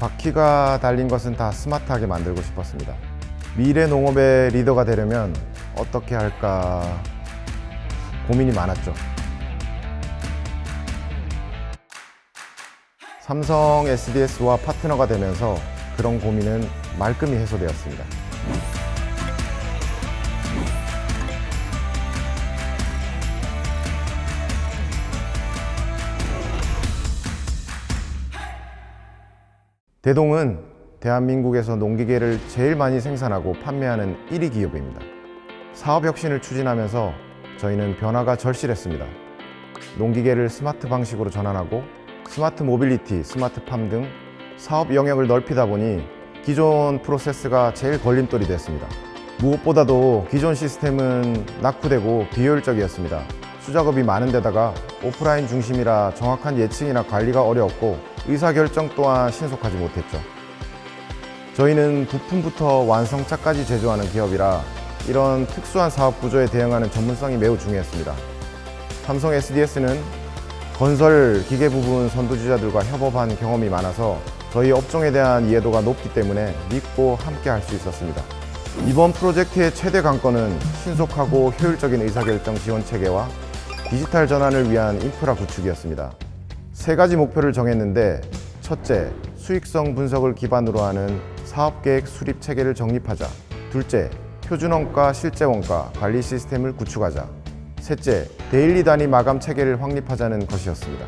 바퀴가 달린 것은 다 스마트하게 만들고 싶었습니다. 미래 농업의 리더가 되려면 어떻게 할까 고민이 많았죠. 삼성 SDS와 파트너가 되면서 그런 고민은 말끔히 해소되었습니다. 대동은 대한민국에서 농기계를 제일 많이 생산하고 판매하는 1위 기업입니다. 사업 혁신을 추진하면서 저희는 변화가 절실했습니다. 농기계를 스마트 방식으로 전환하고 스마트 모빌리티, 스마트 팜 등 사업 영역을 넓히다 보니 기존 프로세스가 제일 걸림돌이 됐습니다. 무엇보다도 기존 시스템은 낙후되고 비효율적이었습니다. 수작업이 많은 데다가 오프라인 중심이라 정확한 예측이나 관리가 어려웠고 의사결정 또한 신속하지 못했죠. 저희는 부품부터 완성차까지 제조하는 기업이라 이런 특수한 사업 구조에 대응하는 전문성이 매우 중요했습니다. 삼성 SDS는 건설 기계 부분 선두주자들과 협업한 경험이 많아서 저희 업종에 대한 이해도가 높기 때문에 믿고 함께 할 수 있었습니다. 이번 프로젝트의 최대 관건은 신속하고 효율적인 의사결정 지원 체계와 디지털 전환을 위한 인프라 구축이었습니다. 세 가지 목표를 정했는데 첫째, 수익성 분석을 기반으로 하는 사업계획 수립 체계를 정립하자. 둘째, 표준 원가, 실제 원가 관리 시스템을 구축하자. 셋째, 데일리 단위 마감 체계를 확립하자는 것이었습니다.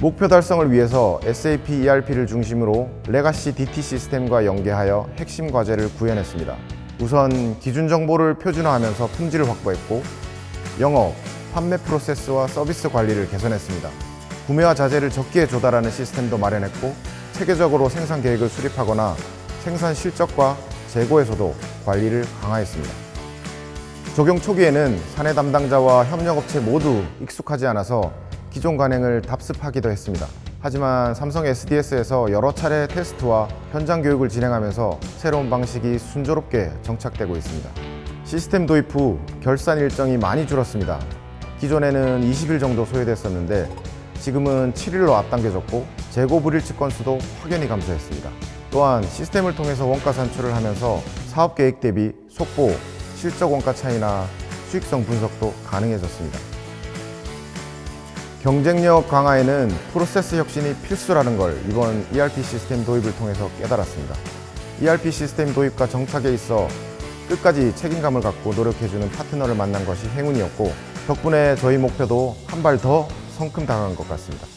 목표 달성을 위해서 SAP ERP를 중심으로 레가시 DT 시스템과 연계하여 핵심 과제를 구현했습니다. 우선 기준 정보를 표준화하면서 품질을 확보했고 영업, 판매 프로세스와 서비스 관리를 개선했습니다. 구매와 자재를 적기에 조달하는 시스템도 마련했고 체계적으로 생산 계획을 수립하거나 생산 실적과 재고에서도 관리를 강화했습니다. 적용 초기에는 사내 담당자와 협력업체 모두 익숙하지 않아서 기존 관행을 답습하기도 했습니다. 하지만 삼성 SDS에서 여러 차례 테스트와 현장 교육을 진행하면서 새로운 방식이 순조롭게 정착되고 있습니다. 시스템 도입 후 결산 일정이 많이 줄었습니다. 기존에는 20일 정도 소요됐었는데 지금은 7일로 앞당겨졌고 재고 불일치 건수도 확연히 감소했습니다. 또한 시스템을 통해서 원가 산출을 하면서 사업 계획 대비 속보, 실적 원가 차이나 수익성 분석도 가능해졌습니다. 경쟁력 강화에는 프로세스 혁신이 필수라는 걸 이번 ERP 시스템 도입을 통해서 깨달았습니다. ERP 시스템 도입과 정착에 있어 끝까지 책임감을 갖고 노력해주는 파트너를 만난 것이 행운이었고 덕분에 저희 목표도 한 발 더 성큼 다가간 것 같습니다.